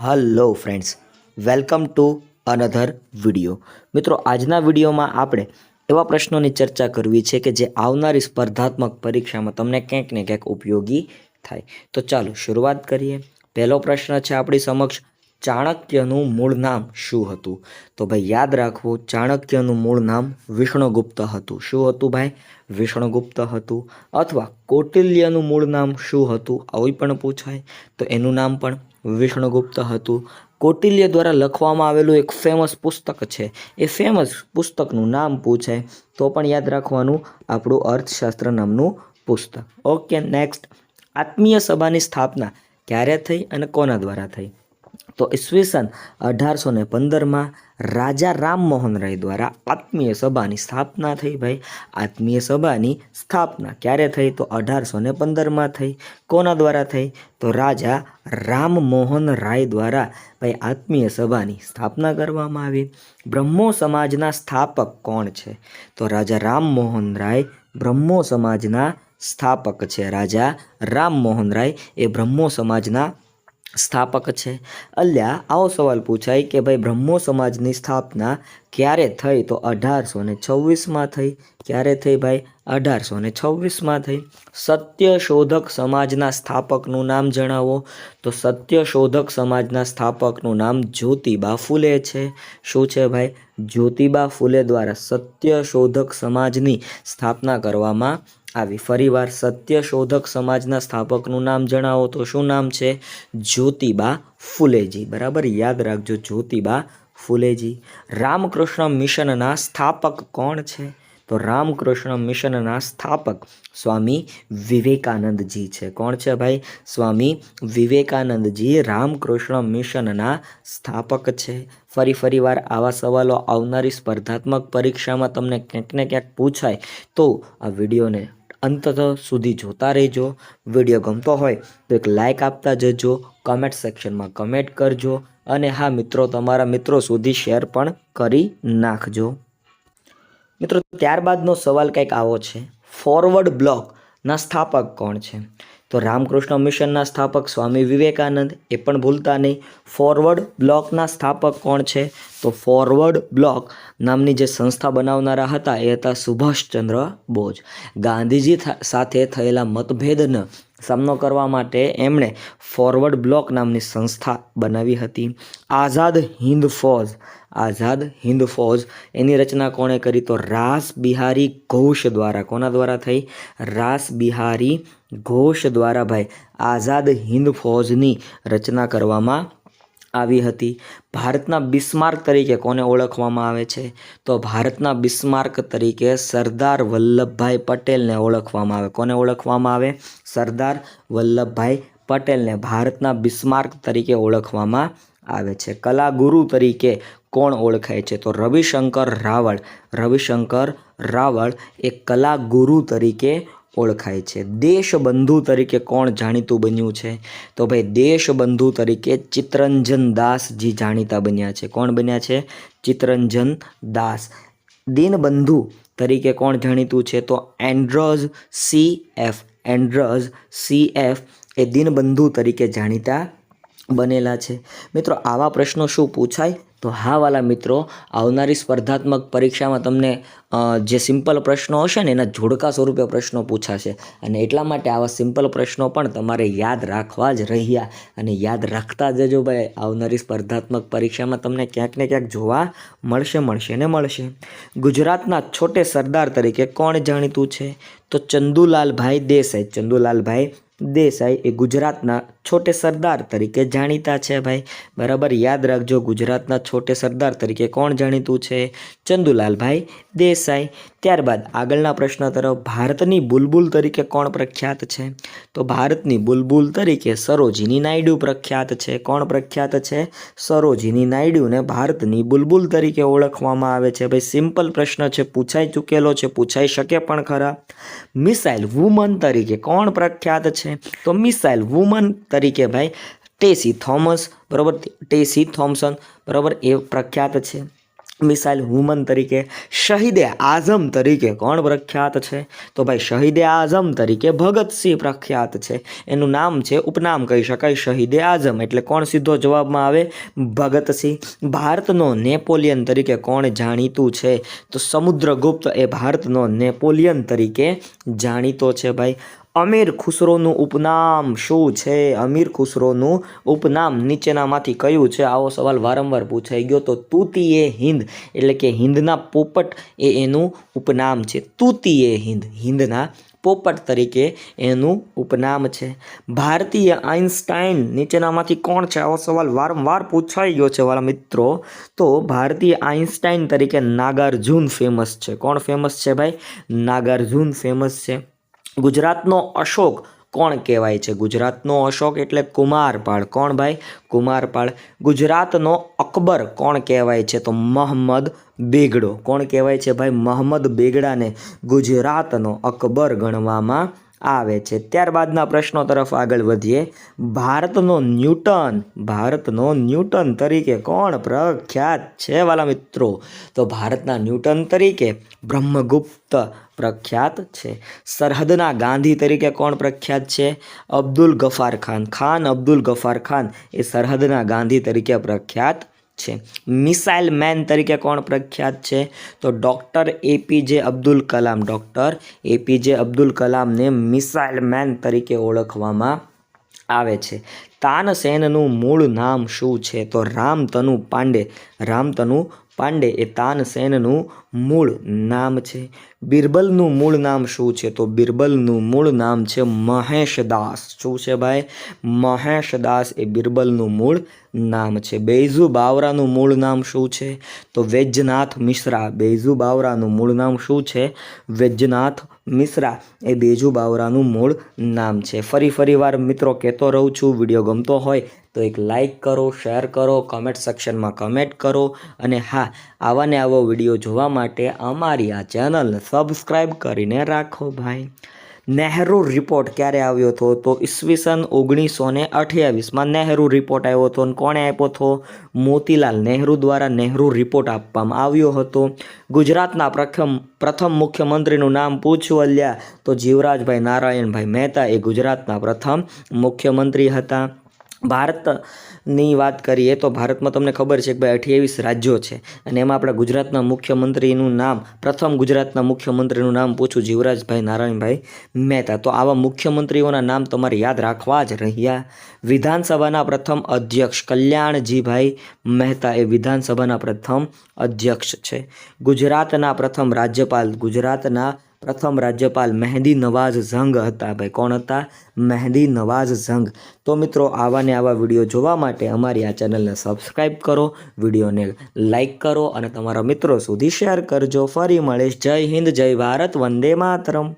Hello friends welcome to another video મિત્રો, આજના વિડીયોમાં આપણે એવા પ્રશ્નોની ચર્ચા કરવી છે કે જે આવનારી સ્પર્ધાત્મક પરીક્ષામાં તમને ક્યાંક ને ક્યાંક ઉપયોગી થાય. તો ચાલો શરૂઆત કરીએ. પહેલો પ્રશ્ન છે આપણી સમક્ષ ચાણક્યનું મૂળ નામ શું હતું? તો ભાઈ યાદ રાખવું, ચાણક્યનું મૂળ નામ વિષ્ણુગુપ્ત હતું. શું હતું ભાઈ? વિષ્ણુગુપ્ત હતું. અથવા કૌટિલ્યનું મૂળ નામ શું હતું? આવું પણ પૂછાય. તો એનું નામ પણ વિષ્ણુગુપ્ત હતું. કૌટિલ્ય દ્વારા લખવામાં આવેલું એક ફેમસ પુસ્તક છે. એ ફેમસ પુસ્તકનું નામ પૂછાય. તો પણ યાદ રાખવાનું આપણું અર્થશાસ્ત્ર નામનું પુસ્તક. ઓકે નેક્સ્ટ આત્મીય સભાની સ્થાપના ક્યારે થઈ અને કોના દ્વારા થઈ? તો ઈસવીસન અઢારસો ને પંદરમાં રાજા રામમોહન રાય દ્વારા આત્મીય સભાની સ્થાપના થઈ ભાઈ. આત્મીય સભાની સ્થાપના ક્યારે થઈ? તો અઢારસો ને પંદરમાં થઈ. કોના દ્વારા થઈ? તો રાજા રામમોહન રાય દ્વારા ભાઈ આત્મીય સભાની સ્થાપના કરવામાં આવી. બ્રહ્મો સમાજના સ્થાપક કોણ છે? તો રાજા રામમોહન રાય બ્રહ્મો સમાજના સ્થાપક છે. રાજા રામમોહન રાય એ બ્રહ્મો સમાજના સ્થાપક છે. અલ્યા, આવો સવાલ પૂછાય કે ભાઈ બ્રહ્મો સમાજની સ્થાપના ક્યારે થઈ? તો અઢારસો ને છવ્વીસમાં થઈ. ક્યારે થઈ ભાઈ? અઢારસો ને છવ્વીસમાં થઈ. સત્ય શોધક સમાજના સ્થાપકનું નામ જણાવો. તો સત્ય શોધક સમાજના સ્થાપકનું નામ જ્યોતિબા ફૂલે છે. શું છે ભાઈ? જ્યોતિબા ફૂલે દ્વારા સત્ય શોધક સમાજની સ્થાપના કરવામાં આવી. ફરીવાર સત્ય શોધક સમાજના સ્થાપકનું નામ જણાવો તો શું નામ છે? જ્યોતિબા ફૂલેજી. બરાબર? યાદ રાખજો, જ્યોતિબા ફૂલેજી. રામકૃષ્ણ મિશનના સ્થાપક કોણ છે? તો રામકૃષ્ણ મિશનના સ્થાપક સ્વામી વિવેકાનંદજી છે. કોણ છે ભાઈ? સ્વામી વિવેકાનંદજી રામકૃષ્ણ મિશનના સ્થાપક છે. ફરી ફરીવાર આવા સવાલો આવનારી સ્પર્ધાત્મક પરીક્ષામાં તમને ક્યાંક ને ક્યાંક પૂછાય તો આ વિડીયોને અંત સુધી જોતા રહેજો. વીડિયો ગમતો હોય તો એક લાઇક આપતા જજો. કમેન્ટ સેક્શનમાં કમેન્ટ કરજો. અને હા, મિત્રો, તમારા મિત્રો સુધી શેર પણ કરી નાખજો. મિત્રો, ત્યારબાદનો સવાલ કંઈક આવો છે. ફોરવર્ડ બ્લોકના સ્થાપક કોણ છે? તો રામકૃષ્ણ મિશનના સ્થાપક સ્વામી વિવેકાનંદ એ પણ ભૂલતા નહીં. ફોરવર્ડ બ્લોકના સ્થાપક કોણ છે? તો ફોરવર્ડ બ્લોક નામની જે સંસ્થા બનાવનારા હતા એ હતા સુભાષચંદ્ર બોઝ. ગાંધીજી સાથે થયેલા મતભેદનો સામનો કરવા માટે એમણે ફોરવર્ડ બ્લોક નામની સંસ્થા બનાવી હતી. આઝાદ હિન્દ ફૌજ આઝાદ હિન્દ ફૌજ. એની રચના કોણે કરી? તો રાસ બિહારી ઘોષ દ્વારા. કોના દ્વારા થઈ? રાસ બિહારી ઘોષ દ્વારા ભાઈ. આઝાદ હિન્દ ફૌજની રચના કરવામાં આવી હતી. ભારતના બિસ્માર્ક તરીકે કોને ઓળખવામાં આવે છે? તો ભારતના બિસ્માર્ક તરીકે સરદાર વલ્લભભાઈ પટેલને ઓળખવામાં આવે. કોને ઓળખવામાં આવે? સરદાર વલ્લભભાઈ પટેલને ભારતના બિસ્માર્ક તરીકે ઓળખવામાં આવે છે. કલાગુરુ તરીકે કોણ ઓળખાય છે? તો રવિશંકર રાવળ. રવિશંકર રાવળ એ કલાગુરુ તરીકે ઓળખાય છે. દેશબંધુ તરીકે કોણ જાણીતું બન્યું છે? તો ભાઈ દેશબંધુ તરીકે ચિત્તરંજન દાસજી જાણીતા બન્યા છે. કોણ બન્યા છે? ચિત્તરંજન દાસ. દીનબંધુ તરીકે કોણ જાણીતું છે? તો Andrews C F. Andrews C F એ દીનબંધુ તરીકે જાણીતા બનેલા છે. મિત્રો, આવા પ્રશ્નો શું પૂછાય? તો હા વાલા મિત્રો, આવનારી સ્પર્ધાત્મક પરીક્ષામાં તમને જે સિમ્પલ પ્રશ્નો હશે ને એના જોડકા સ્વરૂપે પ્રશ્નો પૂછાશે. અને એટલા માટે આવા સિમ્પલ પ્રશ્નો પણ તમારે યાદ રાખવા જ રહ્યા. અને યાદ રાખતા જજો ભાઈ, આવનારી સ્પર્ધાત્મક પરીક્ષામાં તમને ક્યાંક ને ક્યાંક જોવા મળશે મળશે ને મળશે. ગુજરાતના છોટે સરદાર તરીકે કોણ જાણીતું છે? તો ચંદુલાલભાઈ દેસાઈ. ચંદુલાલભાઈ દેસાઈ એ ગુજરાતના છોટે સરદાર તરીકે જાણીતા છે ભાઈ. બરાબર? યાદ રાખજો, ગુજરાતના છોટે સરદાર તરીકે કોણ જાણીતું છે? ચંદુલાલભાઈ દેસાઈ. ત્યારબાદ આગળના પ્રશ્ન તરફ, ભારતની બુલબુલ તરીકે કોણ પ્રખ્યાત છે? તો ભારતની બુલબુલ તરીકે સરોજીની નાયડુ પ્રખ્યાત છે. કોણ પ્રખ્યાત છે? સરોજીની નાયડુને ભારતની બુલબુલ તરીકે ઓળખવામાં આવે છે. ભાઈ, સિમ્પલ પ્રશ્ન છે, પૂછાઈ ચૂકેલો છે, પૂછાઈ શકે પણ ખરા. મિસાઇલ વુમન તરીકે કોણ પ્રખ્યાત છે? તો મિસાઇલ વુમન તરીકે ભાઈ ટેસી થોમસ, બરાબર? ટેસી થોમ્સન, બરાબર? એ પ્રખ્યાત છે. મિસાઇલ હુમન તરીકે. શહીદે આઝમ તરીકે કોણ પ્રખ્યાત છે? તો ભાઈ શહીદે આઝમ તરીકે ભગતસિંહ પ્રખ્યાત છે. એનું નામ છે, ઉપનામ કહી શકાય, શહીદે આઝમ. એટલે કોણ સીધો જવાબમાં આવે? ભગતસિંહ ભારતનો નેપોલિયન તરીકે કોણ જાણીતું છે? તો સમુદ્રગુપ્ત એ ભારતનો નેપોલિયન તરીકે જાણીતો છે ભાઈ. અમીર ખુસરોનું ઉપનામ શું છે? અમીર ખુસરોનું ઉપનામ નીચેનામાંથી કયું છે? આવો સવાલ વારંવાર પૂછાઈ ગયો. તો તૂતી એ હિન્દ એટલે કે હિન્દના પોપટ એ એનું ઉપનામ છે. તૂતી એ હિન્દ હિન્દના પોપટ તરીકે એનું ઉપનામ છે. ભારતીય આઇન્સ્ટાઈન નીચેનામાંથી કોણ છે? આવો સવાલ વારંવાર પૂછાઈ ગયો છે વાળા મિત્રો. તો ભારતીય આઇન્સ્ટાઈન તરીકે નાગાર્જુન ફેમસ છે. કોણ ફેમસ છે ભાઈ? નાગાર્જુન ફેમસ છે. ગુજરાતનો અશોક કોણ કહેવાય છે? ગુજરાતનો અશોક એટલે કુમારપાળ. કોણ ભાઈ? કુમારપાળ. ગુજરાતનો અકબર કોણ કહેવાય છે? તો મહમ્મદ બેગડો. કોણ કહેવાય છે ભાઈ? મહમ્મદ બેગડાને ગુજરાતનો અકબર ગણવામાં આવે છે. ત્યારબાદના પ્રશ્નો તરફ આગળ વધીએ. ભારતનો ન્યૂટન ભારતનો ન્યૂટન તરીકે કોણ પ્રખ્યાત છે વાલા મિત્રો? તો ભારતના ન્યૂટન તરીકે બ્રહ્મગુપ્ત પ્રખ્યાત છે. સરહદના ગાંધી તરીકે કોણ પ્રખ્યાત છે? અબ્દુલ ગફાર ખાન. ખાન અબ્દુલ ગફાર ખાન એ સરહદના ગાંધી તરીકે પ્રખ્યાત છે. મિસાઇલ મેન તરીકે કોણ પ્રખ્યાત છે? તો doctor APJ Abdul Kalam. Doctor APJ Abdul કલામને missile man તરીકે ઓળખવામાં આવે છે. તાનસેનનું મૂળ નામ શું છે? તો રામતનુ પાંડે. રામતનુ પાંડે એ તાનસેનનું મૂળ નામ છે. બિરબલનું મૂળ નામ શું છે? તો બિરબલનું મૂળ નામ છે મહેશદાસ. શું છે ભાઈ? મહેશદાસ એ બિરબલનું મૂળ નામ છે. બેઝુ બાવરાનું મૂળ નામ શું છે? તો વૈજનાથ મિશ્રા. બેઝુ બાવરાનું મૂળ નામ શું છે? વૈજનાથ મિશ્રા. એ બેજુ બાવરાનું મૂળ નામ છે. ફરી ફરી વાર મિત્રો કહેતો રહું છું, વીડિયો ગમતો હોય તો એક લાઇક કરો શેર કરો કમેન્ટ સેક્શનમાં કમેન્ટ કરો. અને હા, આવા ને આવો વીડિયો જોવા માટે અમારી આ ચેનલને સબસ્ક્રાઈબ કરીને રાખો ભાઈ. નહેરુ રિપોર્ટ ક્યારે આવ્યો હતો? તો ઈસવીસન ઓગણીસો ને અઠ્યાવીસમાં નહેરુ રિપોર્ટ આવ્યો હતો અને કોણે આપ્યો હતો? મોતીલાલ નહેરુ દ્વારા નહેરુ રિપોર્ટ આપવામાં આવ્યો હતો. ગુજરાતના પ્રથમ પ્રથમ મુખ્યમંત્રીનું નામ પૂછ્યું અલ્યા તો જીવરાજભાઈ નારાયણભાઈ મહેતા એ ગુજરાતના પ્રથમ મુખ્યમંત્રી હતા. ભારતની વાત કરીએ તો ભારતમાં તમને ખબર છે કે ભાઈ અઠ્યાવીસ રાજ્યો છે અને એમાં આપણા ગુજરાતના મુખ્યમંત્રીનું નામ, પ્રથમ ગુજરાતના મુખ્યમંત્રીનું નામ પૂછું જીવરાજભાઈ નારાયણભાઈ મહેતા. તો આવા મુખ્યમંત્રીઓના નામ તમારે યાદ રાખવા જ રહ્યા. વિધાનસભાના પ્રથમ અધ્યક્ષ કલ્યાણજીભાઈ મહેતા એ વિધાનસભાના પ્રથમ અધ્યક્ષ છે. ગુજરાતના પ્રથમ રાજ્યપાલ ગુજરાતના પ્રથમ રાજ્યપાલ મહેંદી નવાઝ ઝંગ હતા. ભાઈ, કોણ હતા? મહેંદી નવાઝ ઝંગ. તો મિત્રો, આવા ને આવા વીડિયો જોવા માટે અમારી આ ચેનલને સબસ્ક્રાઈબ કરો, વિડીયોને લાઈક કરો અને તમારા મિત્રો સુધી શેર કરજો. ફરી મળીશ. જય હિન્દ, જય ભારત, વંદે માતરમ.